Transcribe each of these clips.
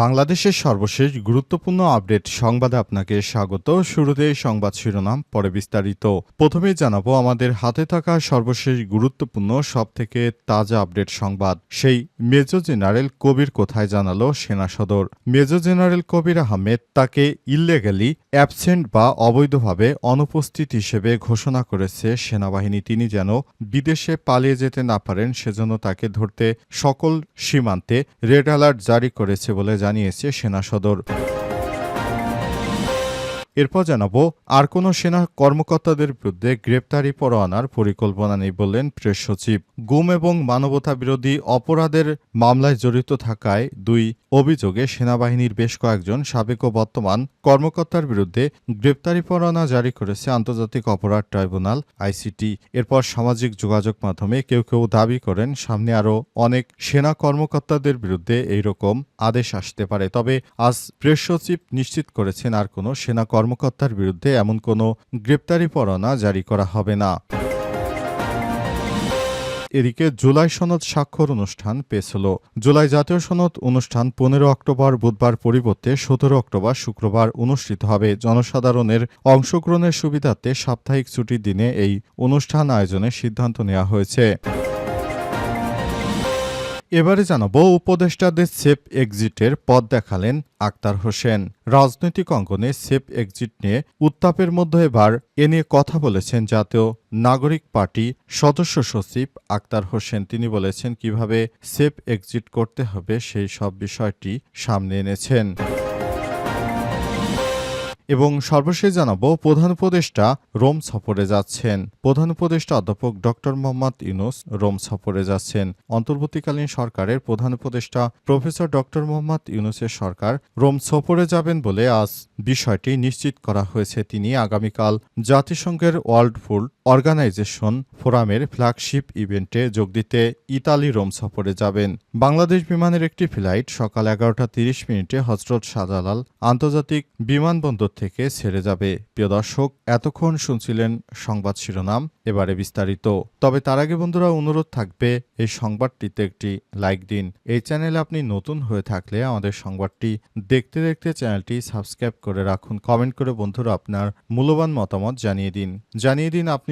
বাংলাদেশের সর্বশেষ গুরুত্বপূর্ণ আপডেট সংবাদে আপনাকে স্বাগত। শুরুতে সংবাদ শিরোনাম, পরে বিস্তারিত। প্রথমে জানাব, আমাদের হাতে থাকা সর্বশেষ গুরুত্বপূর্ণ, সবথেকে তাজা আপডেট সংবাদ। সেই মেজর জেনারেল কবির কোথায় জানালো সেনা সদর? মেজর জেনারেল কবির আহমেদ তাকে ইললিগালি অ্যাবসেন্ট বা অবৈধভাবে অনুপস্থিত হিসেবে ঘোষণা করেছে সেনাবাহিনী। তিনি যেন বিদেশে পালিয়ে যেতে না পারেন, সেজন্য তাকে ধরতে সকল সীমান্তে রেড অ্যালার্ট জারি করেছে বলে জানিয়েছে সেনা সদর। এরপর জানাব, আর কোনো সেনা কর্মকর্তাদের বিরুদ্ধে গ্রেপ্তারি পরোয়ানার পরিকল্পনা নেই বললেন প্রেস সচিব। গুম এবং মানবতা বিরোধী অপরাধের মামলায় জড়িত থাকায় দুই অভিযোগে সেনাবাহিনীর বেশ কয়েকজন সাবেক ও বর্তমান কর্মকর্তার বিরুদ্ধে গ্রেপ্তারি পরোয়ানা জারি করেছে আন্তর্জাতিক অপরাধ ট্রাইব্যুনাল, আইসিটি। এরপর সামাজিক যোগাযোগ মাধ্যমে কেউ কেউ দাবি করেন, সামনে আরও অনেক সেনা কর্মকর্তাদের বিরুদ্ধে এইরকম আদেশ আসতে পারে। তবে আজ প্রেস সচিব নিশ্চিত করেছেন, আর কোনো সেনা কর্মকর্তার বিরুদ্ধে এমন কোনো গ্রেপ্তারি পরোয়ানা জারি করা হবে না। এদিকে জুলাই সনদ স্বাক্ষর অনুষ্ঠান পেশ হল। জুলাই জাতীয় সনদ অনুষ্ঠান পনেরো অক্টোবর বুধবার পরিবর্তে সতেরো অক্টোবর শুক্রবার অনুষ্ঠিত হবে। জনসাধারণের অংশগ্রহণের সুবিধার্থে সাপ্তাহিক ছুটির দিনে এই অনুষ্ঠান আয়োজনের সিদ্ধান্ত নেওয়া হয়েছে। এবারে জানাব উপদেষ্টাদের সেফ এক্সিটের পথ দেখালেন আক্তার হোসেন। রাজনৈতিক অঙ্গনে সেফ এক্সিট নিয়ে উত্তাপের মধ্যে এবার এ নিয়ে কথা বলেছেন জাতীয় নাগরিক পার্টি সদস্য সচিব আক্তার হোসেন। তিনি বলেছেন, কীভাবে সেফ এক্সিট করতে হবে সেই সব বিষয়টি সামনে এনেছেন। এবং সর্বশেষ জানাব, প্রধান উপদেষ্টা রোম সফরে যাচ্ছেন। প্রধান উপদেষ্টা অধ্যাপক ডক্টর মোহাম্মদ ইউনুস রোম সফরে যাচ্ছেন। অন্তর্বর্তীকালীন সরকারের প্রধান উপদেষ্টা প্রফেসর ডক্টর মোহাম্মদ ইউনুসের সরকার রোম সফরে যাবেন বলে আজ বিষয়টি নিশ্চিত করা হয়েছে। তিনি আগামীকাল জাতিসংঘের ওয়ার্ল্ড ফুড অর্গানাইজেশন ফোরামের ফ্ল্যাগশিপ ইভেন্টে যোগ দিতে ইতালি রোম সফরে যাবেন। বাংলাদেশ বিমানের একটি ফ্লাইট সকাল এগারোটা তিরিশ মিনিটে হজরত শাহজালাল আন্তর্জাতিক বিমানবন্দর থেকে ছেড়ে যাবে। প্রিয় দর্শক, এতক্ষণ শুনছিলেন সংবাদ শিরোনাম, এবারে বিস্তারিত। তবে তার আগে বন্ধুরা, অনুরোধ থাকবে, এই সংবাদটিতে একটি লাইক দিন। এই চ্যানেলে আপনি নতুন হয়ে থাকলে আমাদের সংবাদটি দেখতে দেখতে চ্যানেলটি সাবস্ক্রাইব করে রাখুন। কমেন্ট করে বন্ধুরা আপনার মূল্যবান মতামত জানিয়ে দিন। জানিয়ে দিন আপনি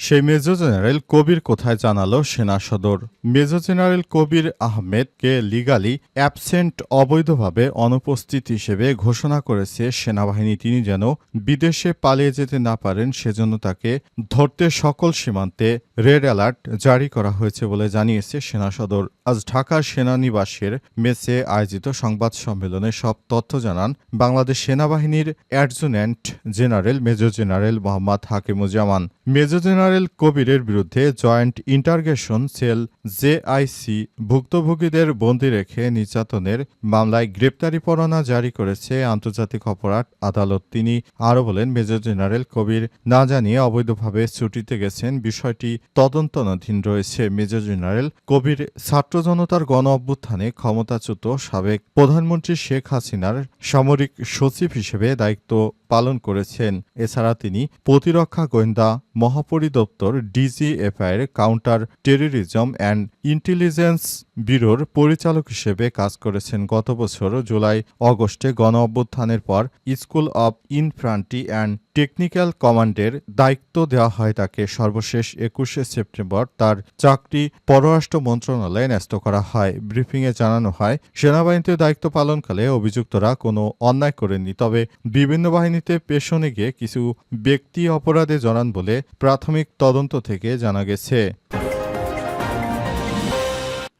সেই মেজর জেনারেল কবির কোথায় জানালো সেনা সদর। মেজর জেনারেল কবির আহমেদকে লিগালি অ্যাবসেন্ট অবৈধভাবে অনুপস্থিত হিসেবে ঘোষণা করেছে সেনাবাহিনী। তিনি যেন বিদেশে পালিয়ে যেতে না পারেন, সেজন্য তাকে ধরতে সকল সীমান্তে রেড অ্যালার্ট জারি করা হয়েছে বলে জানিয়েছে সেনা সদর। আজ ঢাকার সেনানিবাসের মেসে আয়োজিত সংবাদ সম্মেলনে সব তথ্য জানান বাংলাদেশ সেনাবাহিনীর adjutant general major general Mohammad Hakimuzzaman. Major general কবিরের বিরুদ্ধে জয়েন্ট ইন্টারগেশন সেল জেআইসি ভুক্তভোগীদের বন্দী রেখে নির্যাতনের মামলায় গ্রেপ্তারি পরোয়ানা জারি করেছে আন্তর্জাতিক অপরাধ আদালত। তিনি আরও বলেন, মেজর জেনারেল কবির না জানিয়ে অবৈধভাবে ছুটিতে গেছেন বিষয়টি তদন্তনাধীন রয়েছে। মেজর জেনারেল কবির ছাত্র জনতার গণ অভ্যুত্থানে ক্ষমতাচ্যুত সাবেক প্রধানমন্ত্রী শেখ হাসিনার সামরিক সচিব হিসেবে দায়িত্ব পালন করেছেন। এছাড়া তিনি প্রতিরক্ষা গোয়েন্দা, মহাপরিদপ্তর, ডিজিএফআইয়ের কাউন্টার টেরোরিজম অ্যান্ড ইন্টেলিজেন্স ব্যুরোর পরিচালক হিসেবে কাজ করেছেন। গত বছর জুলাই, অগস্টে গণ অভ্যুত্থানের পর school of infantry and technical কমান্ডের দায়িত্ব দেওয়া হয় তাকে। সর্বশেষ একুশে সেপ্টেম্বর তার চাকরি পররাষ্ট্র মন্ত্রণালয়ে ন্যস্ত করা হয়। ব্রিফিংয়ে জানানো হয়, সেনাবাহিনীতে দায়িত্ব পালনকালে অভিযুক্তরা কোনো অন্যায় করেননি, তবে বিভিন্ন বাহিনীতে পেশনে গিয়ে কিছু ব্যক্তি অপরাধে জড়ান বলে প্রাথমিক তদন্ত থেকে জানা গেছে।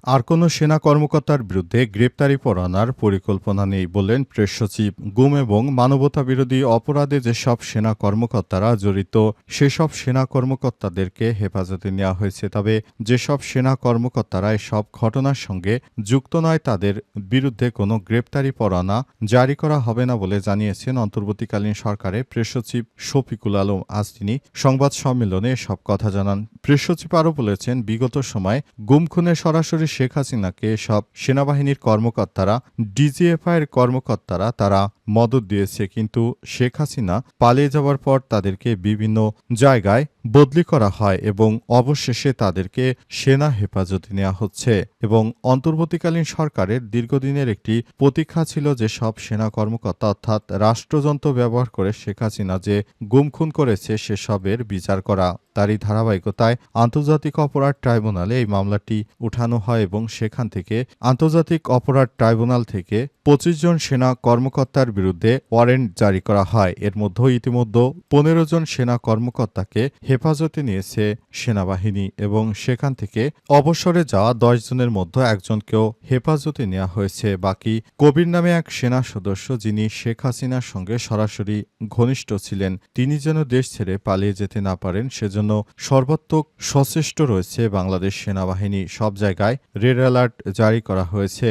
আর কোনো সেনা কর্মকর্তার বিরুদ্ধে গ্রেপ্তারি পরোয়ানার পরিকল্পনা নেই বললেন প্রেস সচিব। গুম এবং মানবতা বিরোধী অপরাধে যেসব সেনা কর্মকর্তারা জড়িত, সেসব সেনা কর্মকর্তাদেরকে হেফাজতে নেওয়া হয়েছে। তবে যেসব সেনা কর্মকর্তারা এসব ঘটনার সঙ্গে যুক্ত নয়, তাদের বিরুদ্ধে কোনো গ্রেপ্তারি পরোয়ানা জারি করা হবে না বলে জানিয়েছেন অন্তর্বর্তীকালীন সরকারের প্রেস সচিব শফিকুল আলম। আজ তিনি সংবাদ সম্মেলনে সব কথা জানান। সচিব আরও বলেছেন, বিগত সময় গুম খুনে সরাসরি শেখ হাসিনাকে সব সেনাবাহিনীর কর্মকর্তারা ডিজিএফআই এর কর্মকর্তারা তারা মদত দিয়েছে, কিন্তু শেখ হাসিনা পালিয়ে যাওয়ার পর তাদেরকে বিভিন্ন জায়গায় বদলি করা হয় এবং অবশেষে তাদেরকে সেনা হেফাজতে নেওয়া হচ্ছে এবং অন্তর্বর্তীকালীন সরকারের দীর্ঘদিনের একটি প্রতীক্ষা ছিল যে সব সেনা কর্মকর্তা অর্থাৎ রাষ্ট্রযন্ত্র ব্যবহার করে শেখ হাসিনা যে গুম খুন করেছে, সেসবের বিচার করা। তারই ধারাবাহিকতায় আন্তর্জাতিক অপরাধ ট্রাইব্যুনালে এই মামলাটি উঠানো হয় এবং সেখান থেকে আন্তর্জাতিক অপরাধ ট্রাইব্যুনাল থেকে পঁচিশ জন সেনা কর্মকর্তার বিরুদ্ধে ওয়ারেন্ট জারি করা হয়। এর মধ্যে ইতিমধ্যে পনেরো জন সেনা কর্মকর্তাকে হেফাজতে নিয়েছে সেনাবাহিনী এবং সেখান থেকে অবসরে যাওয়া দশ জনের মধ্যে একজনকেও হেফাজতে নেওয়া হয়েছে। বাকি কবির নামে এক সেনা সদস্য যিনি শেখ হাসিনার সঙ্গে সরাসরি ঘনিষ্ঠ ছিলেন, তিনি যেন দেশ ছেড়ে পালিয়ে যেতে না পারেন, সেজন্য সর্বাত্মক সচেষ্ট রয়েছে বাংলাদেশ সেনাবাহিনী। সব জায়গায় রেড অ্যালার্ট জারি করা হয়েছে।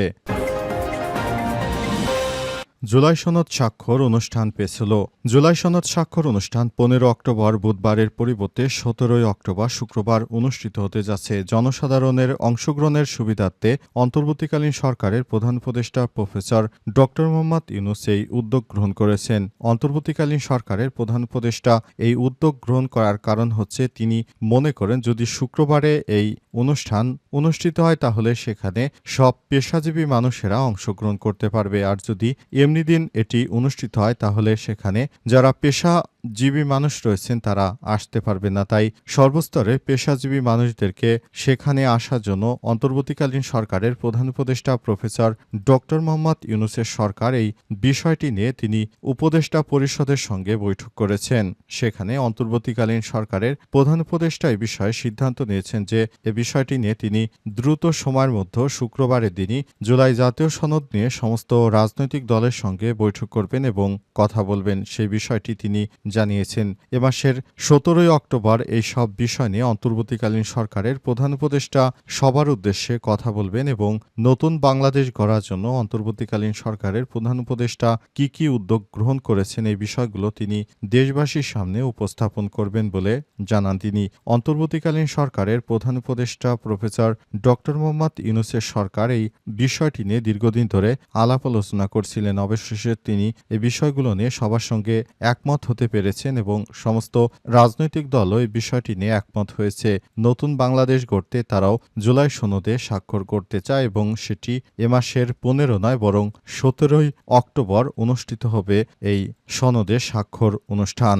জুলাই সনদ স্বাক্ষর অনুষ্ঠান পেছল জুলাই সনদ স্বাক্ষর অনুষ্ঠান পনেরো অক্টোবর বুধবারের পরিবর্তে সতেরোই অক্টোবর শুক্রবার অনুষ্ঠিত হতে যাচ্ছে। জনসাধারণের অংশগ্রহণের সুবিধার্থে অন্তর্বর্তীকালীন সরকারের প্রধান উপদেষ্টা প্রফেসর ড. মোহাম্মদ ইউনুস এই উদ্যোগ গ্রহণ করেছেন। অন্তর্বর্তীকালীন সরকারের প্রধান উপদেষ্টা এই উদ্যোগ গ্রহণ করার কারণ হচ্ছে তিনি মনে করেন, যদি শুক্রবারে এই অনুষ্ঠান অনুষ্ঠিত হয়, তাহলে সেখানে সব পেশাজীবী মানুষেরা অংশগ্রহণ করতে পারবে। আর যদি এমনি দিন এটি অনুষ্ঠিত হয় তাহলে সেখানে যারা পেশাজীবী মানুষ রয়েছেন, তারা আসতে পারবে না। তাই সর্বস্তরে পেশাজীবী মানুষদেরকে সেখানে আসার জন্য অন্তর্বর্তীকালীন সরকারের প্রধান উপদেষ্টা প্রফেসর ডক্টর মোহাম্মদ ইউনুসের সরকার এই বিষয়টি নিয়ে তিনি উপদেষ্টা পরিষদের সঙ্গে বৈঠক করেছেন। সেখানে অন্তর্বর্তীকালীন সরকারের প্রধান উপদেষ্টা এ বিষয়ে সিদ্ধান্ত নিয়েছেন যে, এ বিষয়টি নিয়ে তিনি দ্রুত সময়ের মধ্যে শুক্রবারের দিনই জুলাই জাতীয় সনদ নিয়ে সমস্ত রাজনৈতিক দলের সঙ্গে বৈঠক করবেন এবং কথা বলবেন। সেই বিষয়টি তিনি জানিয়েছেন, এ মাসের সতেরোই অক্টোবর এই সব বিষয় নিয়ে অন্তর্বর্তীকালীন সরকারের প্রধান উপদেষ্টা সবার উদ্দেশ্যে কথা বলবেন এবং নতুন বাংলাদেশ গড়ার জন্য অন্তর্বর্তীকালীন সরকারের প্রধান উপদেষ্টা কি কি উদ্যোগ গ্রহণ করেছেন এই বিষয়গুলো তিনি দেশবাসীর সামনে উপস্থাপন করবেন বলে জানান তিনি। অন্তর্বর্তীকালীন সরকারের প্রধান উপদেষ্টা প্রফেসর ডক্টর মোহাম্মদ ইউনুসের সরকার এই বিষয়টি নিয়ে দীর্ঘদিন ধরে আলাপ আলোচনা করছিলেন। অবশেষে তিনি এই বিষয়গুলো নিয়ে সবার সঙ্গে একমত হতে পেরেছেন এবং সমস্ত রাজনৈতিক দল এই বিষয়টি নিয়ে একমত হয়েছে। নতুন বাংলাদেশ গড়তে তারাও জুলাই সনদে স্বাক্ষর করতে চায় এবং সেটি এ মাসের পনেরো নয়, বরং সতেরোই অক্টোবর অনুষ্ঠিত হবে এই সনদে স্বাক্ষর অনুষ্ঠান।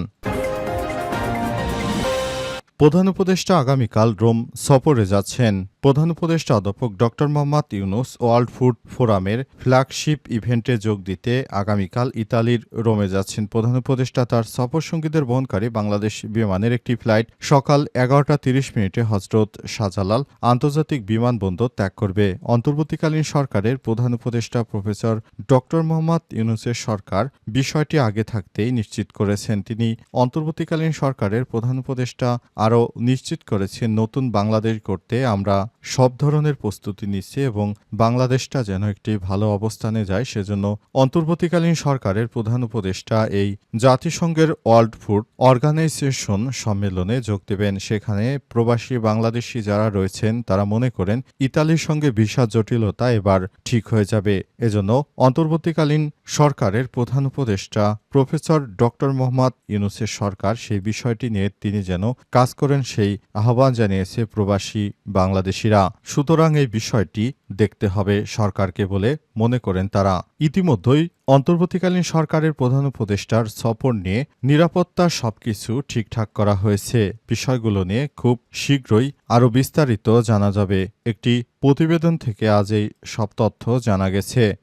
প্রধান উপদেষ্টা আগামীকাল রোম সফরে যাচ্ছেন। প্রধান উপদেষ্টা অধ্যাপক ড মোহাম্মদ ইউনুস ওয়ার্ল্ড ফুড ফোরামের ফ্ল্যাগশিপ ইভেন্টে যোগ দিতে আগামীকাল ইতালির রোমে যাচ্ছেন। প্রধান উপদেষ্টা তার সফর সঙ্গীদের বহনকারী বাংলাদেশ বিমানের একটি ফ্লাইট সকাল এগারোটা তিরিশ মিনিটে হজরত শাহজালাল আন্তর্জাতিক বিমানবন্দর ত্যাগ করবে। অন্তর্বর্তীকালীন সরকারের প্রধান উপদেষ্টা প্রফেসর ড মোহাম্মদ ইউনুসের সরকার বিষয়টি আগে থাকতেই নিশ্চিত করেছেন। তিনি অন্তর্বর্তীকালীন সরকারের প্রধান উপদেষ্টা আরও নিশ্চিত করেছেন নতুন বাংলাদেশ করতে আমরা সব ধরনের প্রস্তুতি নিচ্ছি এবং বাংলাদেশটা যেন একটি ভালো অবস্থানে যায় সেজন্য অন্তর্বর্তীকালীন সরকারের প্রধান উপদেষ্টা এই জাতিসংঘের ওয়ার্ল্ড ফুড অর্গানাইজেশন সম্মেলনে যোগ দেবেন। সেখানে প্রবাসী বাংলাদেশি যারা রয়েছেন, তারা মনে করেন ইতালির সঙ্গে ভিসা জটিলতা এবার ঠিক হয়ে যাবে। এজন্য অন্তর্বর্তীকালীন সরকারের প্রধান উপদেষ্টা প্রফেসর ডক্টর মোহাম্মদ ইউনুসের সরকার সেই বিষয়টি নিয়ে তিনি যেন কাজ করেন সেই আহ্বান জানিয়েছে প্রবাসী বাংলাদেশিরা। সুতরাং এই বিষয়টি দেখতে হবে সরকারকে বলে মনে করেন তারা। ইতিমধ্যেই অন্তর্বর্তীকালীন সরকারের প্রধান উপদেষ্টার সফর নিয়ে নিরাপত্তা সবকিছু ঠিকঠাক করা হয়েছে। বিষয়গুলো নিয়ে খুব শীঘ্রই আরও বিস্তারিত জানা যাবে। একটি প্রতিবেদন থেকে আজ এই সব তথ্য জানা গেছে।